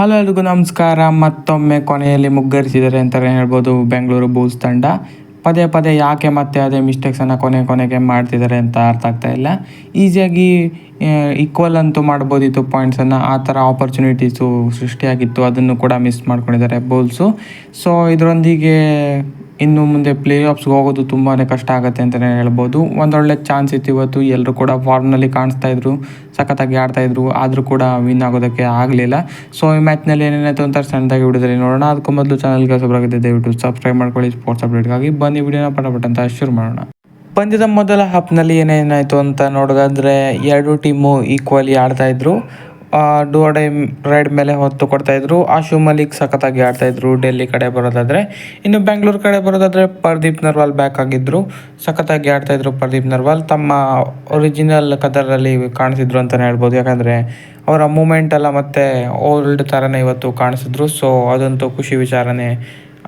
Hello ಎಲ್ರಿಗೂ ನಮಸ್ಕಾರ. ಮತ್ತೊಮ್ಮೆ ಕೊನೆಯಲ್ಲಿ ಮುಗ್ಗರಿಸಿದರೆ ಅಂತಲೇ ಹೇಳ್ಬೋದು, ಬೆಂಗಳೂರು ಬೂಲ್ಸ್ ತಂಡ. ಪದೇ ಪದೇ ಯಾಕೆ ಮತ್ತೆ ಅದೇ ಮಿಸ್ಟೇಕ್ಸನ್ನು ಕೊನೆ ಕೊನೆಗೆ ಮಾಡ್ತಿದ್ದಾರೆ ಅಂತ ಅರ್ಥ ಆಗ್ತಾ ಇಲ್ಲ. ಈಸಿಯಾಗಿ ಈಕ್ವಲ್ ಅಂತೂ ಮಾಡ್ಬೋದಿತ್ತು ಪಾಯಿಂಟ್ಸನ್ನು ಆ ಥರ ಆಪರ್ಚುನಿಟೀಸು ಸೃಷ್ಟಿಯಾಗಿತ್ತು. ಅದನ್ನು ಕೂಡ ಮಿಸ್ ಮಾಡ್ಕೊಂಡಿದ್ದಾರೆ ಬೌಲ್ಸು ಸೊ ಇದರೊಂದಿಗೆ ಇನ್ನು ಮುಂದೆ ಪ್ಲೇ ಆಫ್ಸ್ಗೆ ಹೋಗೋದು ತುಂಬಾ ಕಷ್ಟ ಆಗುತ್ತೆ ಅಂತಲೇ ಹೇಳ್ಬೋದು. ಒಂದೊಳ್ಳೆ ಚಾನ್ಸ್ ಇತ್ತು ಇವತ್ತು. ಎಲ್ಲರೂ ಕೂಡ ಫಾರ್ಮ್ನಲ್ಲಿ ಕಾಣಿಸ್ತಾ ಇದ್ರು. ಸಖತ್ತಾಗಿ ಆಡ್ತಾ ಇದ್ರು. ಆದರೂ ಕೂಡ ವಿನ್ ಆಗೋದಕ್ಕೆ ಆಗಲಿಲ್ಲ. ಸೊ ಈ ಮ್ಯಾಚ್ನಲ್ಲಿ ಏನೇನಾಯ್ತು ಅಂತ ಸಣ್ಣದಾಗಿ ವಿಡಿಯೋದಲ್ಲಿ ನೋಡೋಣ. ಅದಕ್ಕೂ ಮೊದಲು ಚಾನಲ್ಗೆ ಹೊಸಬರಾಗಿದೆ ದಯವಿಟ್ಟು ಸಬ್ಸ್ಕ್ರೈಬ್ ಮಾಡ್ಕೊಳ್ಳಿ. ಸ್ಪೋರ್ಟ್ಸ್ ಅಪ್ಡೇಟ್ಗಾಗಿ ಬನ್ನಿ. ವಿಡಿಯೋನ ಪಟಪಟ್ಟಂತ ಅಂತ ಶುರು ಮಾಡೋಣ. ಪಂದ್ಯದ ಮೊದಲ ಹಪ್ನಲ್ಲಿ ಏನೇನಾಯಿತು ಅಂತ ನೋಡೋದಾದರೆ ಎರಡು ಟೀಮು ಈಕ್ವಲಿ ಆಡ್ತಾ ಇದ್ರು ಡೋಡೈ ರೈಡ್ ಮೇಲೆ ಹೊತ್ತು ಕೊಡ್ತಾ ಇದ್ರು. ಆಶು ಮಲಿಕ್ ಸಖತ್ತಾಗಿ ಆಡ್ತಾ ಇದ್ರು ಡೆಲ್ಲಿ ಕಡೆ ಬರೋದಾದ್ರೆ. ಇನ್ನು ಬೆಂಗಳೂರು ಕಡೆ ಬರೋದಾದ್ರೆ ಪರ್ದೀಪ್ ನರ್ವಾಲ್ ಬ್ಯಾಕ್ ಆಗಿದ್ರು. ಸಖತ್ತಾಗಿ ಆಡ್ತಾ ಇದ್ರು ಪರ್ದೀಪ್ ನರ್ವಾಲ್. ತಮ್ಮ ಒರಿಜಿನಲ್ ಕದರಲ್ಲಿ ಕಾಣಿಸಿದ್ರು ಅಂತಲೇ ಹೇಳ್ಬೋದು. ಯಾಕಂದರೆ ಅವರ ಮೂಮೆಂಟ್ ಎಲ್ಲ ಮತ್ತೆ ಓಲ್ಡ್ ಥರನೇ ಇವತ್ತು ಕಾಣಿಸಿದ್ರು. ಸೊ ಅದಂತೂ ಖುಷಿ ವಿಚಾರನೇ.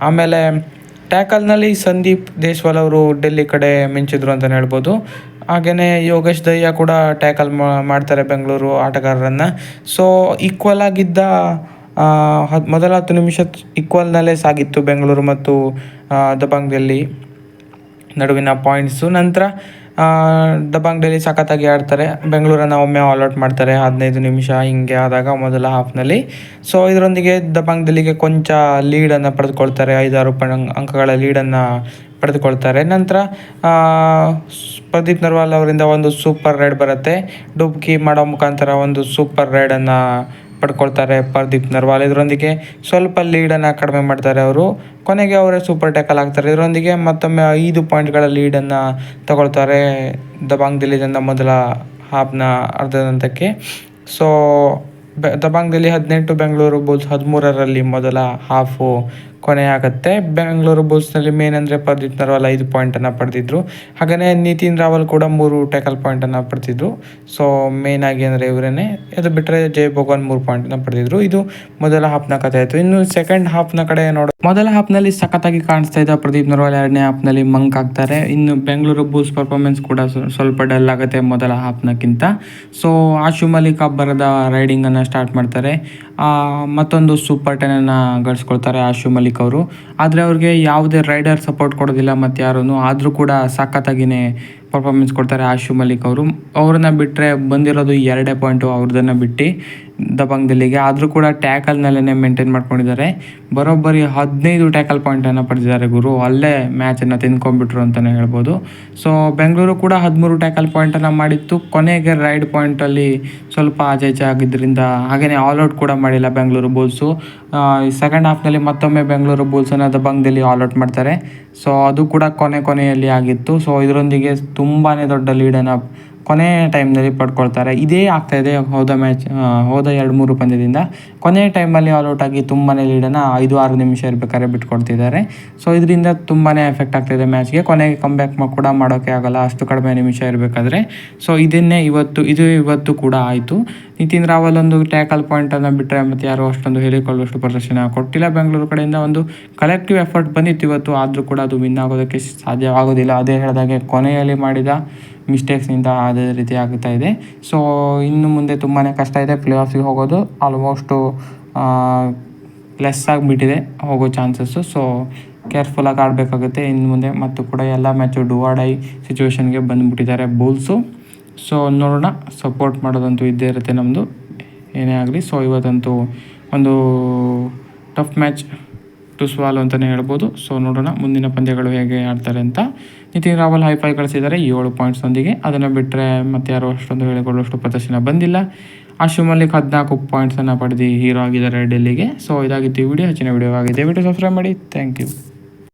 ಆಮೇಲೆ ಟ್ಯಾಕಲ್ನಲ್ಲಿ ಸಂದೀಪ್ ದೇಶ್ವಾಲ್ ಅವರು ಡೆಲ್ಲಿ ಕಡೆ ಮಿಂಚಿದ್ರು ಅಂತಲೇ ಹೇಳ್ಬೋದು. ಹಾಗೆಯೇ ಯೋಗೇಶ್ ದಯ್ಯ ಕೂಡ ಟ್ಯಾಕಲ್ ಮಾಡ್ತಾರೆ ಬೆಂಗಳೂರು ಆಟಗಾರರನ್ನು. ಸೊ ಈಕ್ವಲ್ ಆಗಿದ್ದ ಮೊದಲ ಹತ್ತು ನಿಮಿಷ ಈಕ್ವಲ್ನಲ್ಲೇ ಸಾಗಿತ್ತು ಬೆಂಗಳೂರು ಮತ್ತು ದಬಾಂಗ್ ಡೆಲ್ಲಿ ನಡುವಿನ ಪಾಯಿಂಟ್ಸು ನಂತರ ದಬಾಂಗ್ ಡೆಲ್ಲಿ ಸಖತ್ತಾಗಿ ಆಡ್ತಾರೆ. ಬೆಂಗಳೂರನ್ನು ಒಮ್ಮೆ ಆಲ್ಔಟ್ ಮಾಡ್ತಾರೆ. ಹದಿನೈದು ನಿಮಿಷ ಹಿಂಗೆ ಆದಾಗ ಮೊದಲ ಹಾಫ್ನಲ್ಲಿ ಸೊ ಇದರೊಂದಿಗೆ ದಬಾಂಗ್ ಡೆಲ್ಲಿಗೆ ಕೊಂಚ ಲೀಡನ್ನು ಪಡೆದುಕೊಳ್ತಾರೆ. ಐದಾರು ಪಣ, ಅಂಕಗಳ ಲೀಡನ್ನು ಪಡೆದುಕೊಳ್ತಾರೆ. ನಂತರ ಪ್ರದೀಪ್ ನರ್ವಾಲ್ ಅವರಿಂದ ಒಂದು ಸೂಪರ್ ರೈಡ್ ಬರುತ್ತೆ. ಡುಬ್ಕಿ ಮಾಡೋ ಮುಖಾಂತರ ಒಂದು ಸೂಪರ್ ರೈಡನ್ನು ಪಡ್ಕೊಳ್ತಾರೆ ಪ್ರದೀಪ್ ನರ್ವಾಲ್. ಇದರೊಂದಿಗೆ ಸ್ವಲ್ಪ ಲೀಡನ್ನು ಕಡಿಮೆ ಮಾಡ್ತಾರೆ ಅವರು. ಕೊನೆಗೆ ಅವರೇ ಸೂಪರ್ ಟ್ಯಾಕಲ್ ಆಗ್ತಾರೆ. ಇದರೊಂದಿಗೆ ಮತ್ತೊಮ್ಮೆ ಐದು ಪಾಯಿಂಟ್ಗಳ ಲೀಡನ್ನು ತಗೊಳ್ತಾರೆ ದಬಾಂಗ್ ದಿಲ್ಲಿದಿಂದ ಮೊದಲ ಹಾಫ್ನ ಅರ್ಧದಂತಕ್ಕೆ. ಸೊ ಬೆ ದಬಾಂಗ್ ದಿಲ್ಲಿ ಹದಿನೆಂಟು, ಬೆಂಗಳೂರು ಬುಲ್ಸ್ ಹದಿಮೂರರಲ್ಲಿ ಮೊದಲ ಹಾಫು ಕೊನೆಯಾಗತ್ತೆ. ಬೆಂಗಳೂರು ಬುಲ್ಸ್ನಲ್ಲಿ ಮೇನ್ ಅಂದರೆ ಪ್ರದೀಪ್ ನರ್ವಾಲ್ ಐದು ಪಾಯಿಂಟನ್ನು ಪಡೆದಿದ್ರು. ಹಾಗೆಯೇ ನಿತಿನ್ ರಾವಲ್ ಕೂಡ ಮೂರು ಟ್ಯಾಕಲ್ ಪಾಯಿಂಟನ್ನು ಪಡೆದಿದ್ರು. ಸೊ ಮೇನ್ ಆಗಿ ಅಂದರೆ ಇವರೇ ಅದು ಬಿಟ್ಟರೆ ಜಯ ಭಗವಾನ್ ಮೂರು ಪಾಯಿಂಟನ್ನು ಪಡೆದಿದ್ರು. ಇದು ಮೊದಲ ಹಾಫ್ನ ಕಥೆ ಆಯಿತು. ಇನ್ನು ಸೆಕೆಂಡ್ ಹಾಫ್ನ ಕಡೆ ನೋಡೋ ಮೊದಲ ಹಾಫ್ನಲ್ಲಿ ಸಖತ್ತಾಗಿ ಕಾಣಿಸ್ತಾ ಇದ್ದ ಪ್ರದೀಪ್ ನರ್ವಾಲ್, ಎರಡನೇ ಹಾಫ್ನಲ್ಲಿ ಮಂಕ್ ಆಗ್ತಾರೆ. ಇನ್ನು ಬೆಂಗಳೂರು ಬೂಸ್ ಪರ್ಫಾರ್ಮೆನ್ಸ್ ಕೂಡ ಸ್ವಲ್ಪ ಡಲ್ ಆಗುತ್ತೆ ಮೊದಲ ಹಾಫ್ನಕ್ಕಿಂತ ಸೊ ಆಶು ಮಲಿಕ್ ಅಬ್ಬರದ ರೈಡಿಂಗನ್ನು ಸ್ಟಾರ್ಟ್ ಮಾಡ್ತಾರೆ. ಮತ್ತೊಂದು ಸೂಪರ್ ಟೆನನ್ನು ಗಳಿಸ್ಕೊಳ್ತಾರೆ ಆಶು ಮಲಿಕ್ ಅವರು. ಆದರೆ ಅವ್ರಿಗೆ ಯಾವುದೇ ರೈಡರ್ ಸಪೋರ್ಟ್ ಕೊಡೋದಿಲ್ಲ ಮತ್ತು ಯಾರೂ ಆದರೂ ಕೂಡ ಸಖತ್ತಾಗಿಯೇ ಪರ್ಫಾರ್ಮೆನ್ಸ್ ಕೊಡ್ತಾರೆ ಆಶು ಮಲಿಕ್ ಅವರು. ಅವ್ರನ್ನ ಬಿಟ್ಟರೆ ಬಂದಿರೋದು ಎರಡೇ ಪಾಯಿಂಟು ಅವ್ರದನ್ನು ಬಿಟ್ಟು ದಬಂಗ್ ದಿಲ್ಲಿಗೆ ಆದರೂ ಕೂಡ ಟ್ಯಾಕಲ್ನಲ್ಲೇ ಮೇಂಟೈನ್ ಮಾಡ್ಕೊಂಡಿದ್ದಾರೆ. ಬರೋಬ್ಬರಿ ಹದಿನೈದು ಟ್ಯಾಕಲ್ ಪಾಯಿಂಟನ್ನು ಪಡೆದಿದ್ದಾರೆ ಗುರು. ಅಲ್ಲೇ ಮ್ಯಾಚನ್ನು ತಿನ್ಕೊಂಡ್ಬಿಟ್ರು ಅಂತಲೇ ಹೇಳ್ಬೋದು. ಸೊ ಬೆಂಗಳೂರು ಕೂಡ ಹದಿಮೂರು ಟ್ಯಾಕಲ್ ಪಾಯಿಂಟನ್ನು ಮಾಡಿತ್ತು. ಕೊನೆಗೆ ರೈಡ್ ಪಾಯಿಂಟಲ್ಲಿ ಸ್ವಲ್ಪ ಆಚೆ ಆಗಿದ್ದರಿಂದ ಹಾಗೆಯೇ ಆಲ್ಔಟ್ ಕೂಡ ಮಾಡಿಲ್ಲ ಬೆಂಗಳೂರು ಬುಲ್ಸು ಸೆಕೆಂಡ್ ಹಾಫ್ನಲ್ಲಿ ಮತ್ತೊಮ್ಮೆ ಬೆಂಗಳೂರು ಬುಲ್ಸನ್ನು ದಬಂಗ್ ದಿಲ್ಲಿ ಆಲ್ಔಟ್ ಮಾಡ್ತಾರೆ. ಸೊ ಅದು ಕೂಡ ಕೊನೆ ಕೊನೆಯಲ್ಲಿ ಆಗಿತ್ತು. ಸೊ ಇದರೊಂದಿಗೆ ತುಂಬಾ ದೊಡ್ಡ ಲೀಡನ್ನು ಕೊನೆ ಟೈಮ್ನಲ್ಲಿ ಪಡ್ಕೊಳ್ತಾರೆ. ಇದೇ ಆಗ್ತಾಯಿದೆ ಹೋದ ಮ್ಯಾಚ್ ಹೋದ ಎರಡು ಮೂರು ಪಂದ್ಯದಿಂದ. ಕೊನೆ ಟೈಮಲ್ಲಿ ಆಲ್ಔಟ್ ಆಗಿ ತುಂಬಾ ಲೀಡನ್ನು ಐದು ಆರು ನಿಮಿಷ ಇರಬೇಕಾದ್ರೆ ಬಿಟ್ಕೊಡ್ತಿದ್ದಾರೆ. ಸೊ ಇದರಿಂದ ತುಂಬಾ ಎಫೆಕ್ಟ್ ಆಗ್ತಾಯಿದೆ ಮ್ಯಾಚ್ಗೆ. ಕೊನೆಗೆ ಕಮ್ಬ್ಯಾಕ್ ಕೂಡ ಮಾಡೋಕ್ಕೆ ಆಗಲ್ಲ. ಅಷ್ಟು ಕಡಿಮೆ ನಿಮಿಷ ಇರಬೇಕಾದ್ರೆ. ಸೊ ಇದನ್ನೇ ಇವತ್ತು, ಇದು ಇವತ್ತು ಕೂಡ ಆಯಿತು. ನಿತಿನ್ ರಾವಲ್ ಒಂದು ಟ್ಯಾಕಲ್ ಪಾಯಿಂಟನ್ನು ಬಿಟ್ಟರೆ ಮತ್ತು ಯಾರು ಅಷ್ಟೊಂದು ಹೇಳಿಕೊಳ್ಳುವಷ್ಟು ಪ್ರದರ್ಶನ ಕೊಟ್ಟಿಲ್ಲ. ಬೆಂಗಳೂರು ಕಡೆಯಿಂದ ಒಂದು ಕಲೆಕ್ಟಿವ್ ಎಫರ್ಟ್ ಬಂದಿತ್ತು ಇವತ್ತು. ಆದರೂ ಕೂಡ ಅದು ವಿನ್ ಆಗೋದಕ್ಕೆ ಸಾಧ್ಯವಾಗೋದಿಲ್ಲ. ಅದೇ ಹೇಳಿದಾಗೆ ಕೊನೆಯಲ್ಲಿ ಮಾಡಿದ ಮಿಸ್ಟೇಕ್ಸ್ನಿಂದ ಅದೇ ರೀತಿ ಆಗ್ತಾ ಇದೆ. ಸೊ ಇನ್ನು ಮುಂದೆ ತುಂಬಾ ಕಷ್ಟ ಇದೆ. ಪ್ಲೇ ಆಫ್ಗೆ ಹೋಗೋದು ಆಲ್ಮೋಸ್ಟು ಲೆಸ್ ಆಗಿಬಿಟ್ಟಿದೆ ಹೋಗೋ ಚಾನ್ಸಸ್ಸು ಸೊ ಕೇರ್ಫುಲ್ಲಾಗಿ ಆಡಬೇಕಾಗುತ್ತೆ. ಇನ್ನು ಮುಂದೆ ಮತ್ತು ಕೂಡ ಎಲ್ಲ ಮ್ಯಾಚು ಡುವಾಡೈ ಸಿಚುವೇಶನ್ಗೆ ಬಂದುಬಿಟ್ಟಿದ್ದಾರೆ ಬೌಲ್ಸು ಸೊ ನೋಡೋಣ. ಸಪೋರ್ಟ್ ಮಾಡೋದಂತೂ ಇದ್ದೇ ಇರುತ್ತೆ ನಮ್ಮದು ಏನೇ ಆಗಲಿ. ಸೊ ಇವತ್ತಂತೂ ಒಂದು ಟಫ್ ಮ್ಯಾಚ್ ಟು ಸ್ವಾಲ್ ಅಂತಲೇ ಹೇಳ್ಬೋದು. ಸೊ ನೋಡೋಣ ಮುಂದಿನ ಪಂದ್ಯಗಳು ಹೇಗೆ ಆಡ್ತಾರೆ ಅಂತ. ನಿತಿನ್ ರಾವಲ್ ಹೈಫೈ ಕಳಿಸಿದ್ದಾರೆ ಏಳು ಪಾಯಿಂಟ್ಸ್ನೊಂದಿಗೆ ಅದನ್ನು ಬಿಟ್ಟರೆ ಮತ್ತೆ ಯಾರು ಅಷ್ಟೊಂದು ಹೇಳಿಕೊಳ್ಳುವಷ್ಟು ಪ್ರದರ್ಶನ ಬಂದಿಲ್ಲ. ಆಶು ಮಲ್ಲಿಕ್ ಹದಿನಾಲ್ಕು ಪಾಯಿಂಟ್ಸನ್ನು ಪಡೆದು ಹೀರೋ ಆಗಿದ್ದಾರೆ ಡೆಲ್ಲಿಗೆ. ಸೊ ಇದಾಗಿತ್ತು ಈ ವಿಡಿಯೋ ಹೆಚ್ಚಿನ ವಿಡಿಯೋ ಆಗಿದೆ ವಿಡಿಯೋ ಸಬ್ಸ್ಕ್ರೈಬ್ ಮಾಡಿ. Thank you